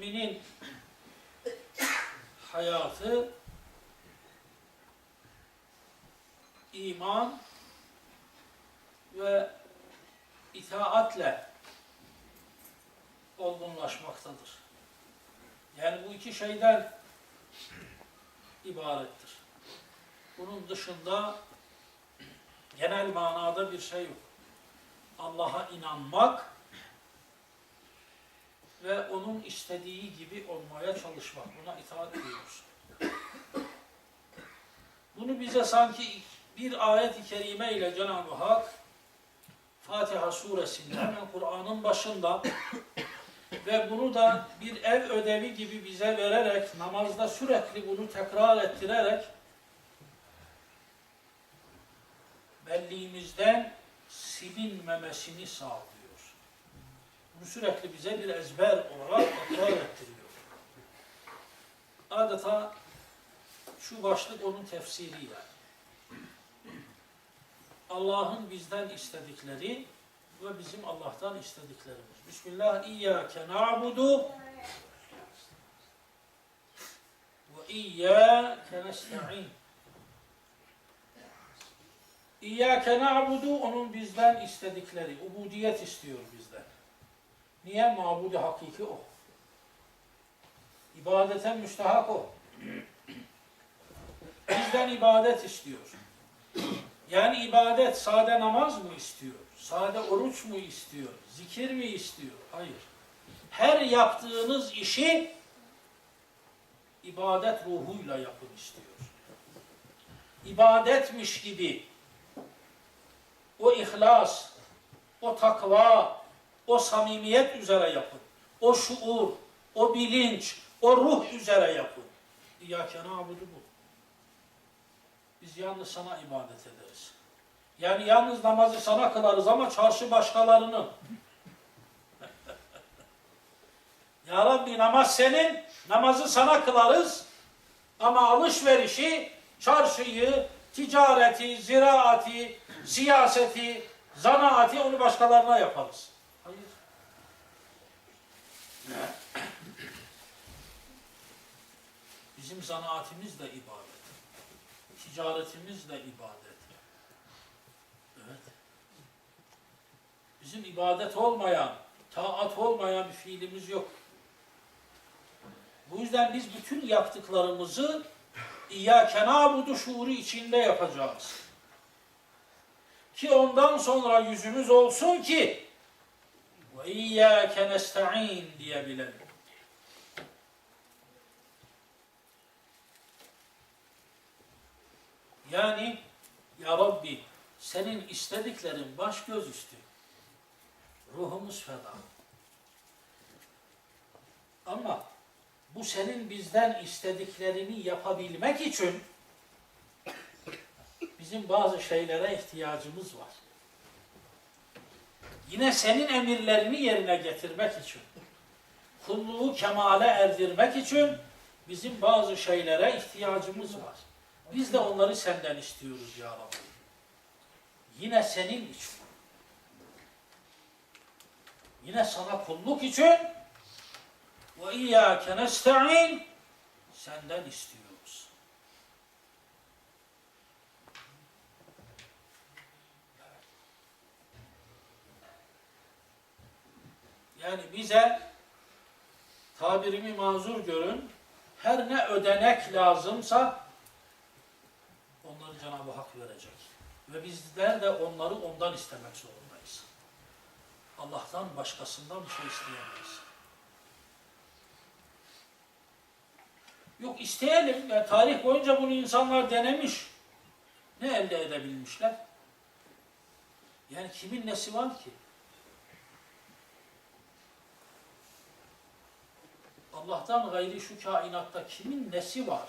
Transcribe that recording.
müminin hayatı iman ve itaatle olgunlaşmaktadır. Yani bu iki şeyden ibarettir. Bunun dışında genel manada bir şey yok. Allah'a inanmak ve onun istediği gibi olmaya çalışmak. Buna itaat ediyoruz. Bunu bize sanki bir ayet-i kerime ile Cenab-ı Hak Fatiha suresinde hemen Kur'an'ın başında ve bunu da bir ev ödevi gibi bize vererek namazda sürekli bunu tekrar ettirerek belliğimizden silinmemesini sağlıyor. Bunu sürekli bize bir ezber olarak tekrar ettiriyor. Adeta şu başlık onun tefsiri yani. Allah'ın bizden istedikleri ve bizim Allah'tan istediklerimiz. Bismillah, İyyâke na'budu ve İyyâke nesta'in. İyyâke na'budu onun bizden istedikleri. Ubudiyet istiyor bizden. Niye? Mabudi hakiki o. İbadete müstahak o. Bizden ibadet istiyor. Yani ibadet sade namaz mı istiyor? Sade oruç mu istiyor? Zikir mi istiyor? Hayır. Her yaptığınız işi ibadet ruhuyla yapın istiyor. İbadetmiş gibi o ihlas, o takva, o samimiyet üzere yapın. O şuur, o bilinç, o ruh üzere yapın. İyyâke nâbudu bu. Biz yalnız sana ibadet ederiz. Yani yalnız namazı sana kılarız ama çarşı başkalarının. ya Rabbi namaz senin, namazı sana kılarız ama alışverişi, çarşıyı, ticareti, ziraati, siyaseti, zanaati onu başkalarına yaparız. Hayır. Bizim zanaatimiz de ibadet. Ticaretimiz de ibadet. Evet. Bizim ibadet olmayan, taat olmayan bir fiilimiz yok. Bu yüzden biz bütün yaptıklarımızı İyyâke nâbudu şuuru içinde yapacağız. Ki ondan sonra yüzümüz olsun ki İyyâke nesta'in diyebilelim. Yani Ya Rabbi senin istediklerin baş göz üstü. Ruhumuz feda. Ama bu senin bizden istediklerini yapabilmek için bizim bazı şeylere ihtiyacımız var. Yine senin emirlerini yerine getirmek için, kulluğu kemale erdirmek için bizim bazı şeylere ihtiyacımız var. Biz de onları senden istiyoruz ya Rabbi. Yine senin için. Yine sana kulluk için ve iyyâke nesta'in senden istiyoruz. Yani bize tabirimi mazur görün, her ne ödenek lazımsa onları Cenab-ı Hak verecek. Ve bizler de onları ondan istemek zorundayız. Allah'tan başkasından bir şey isteyemeyiz. Yok isteyelim. Ya, tarih boyunca bunu insanlar denemiş. Ne elde edebilmişler? Yani kimin nesi var ki? Allah'tan gayri şu kainatta kimin nesi var?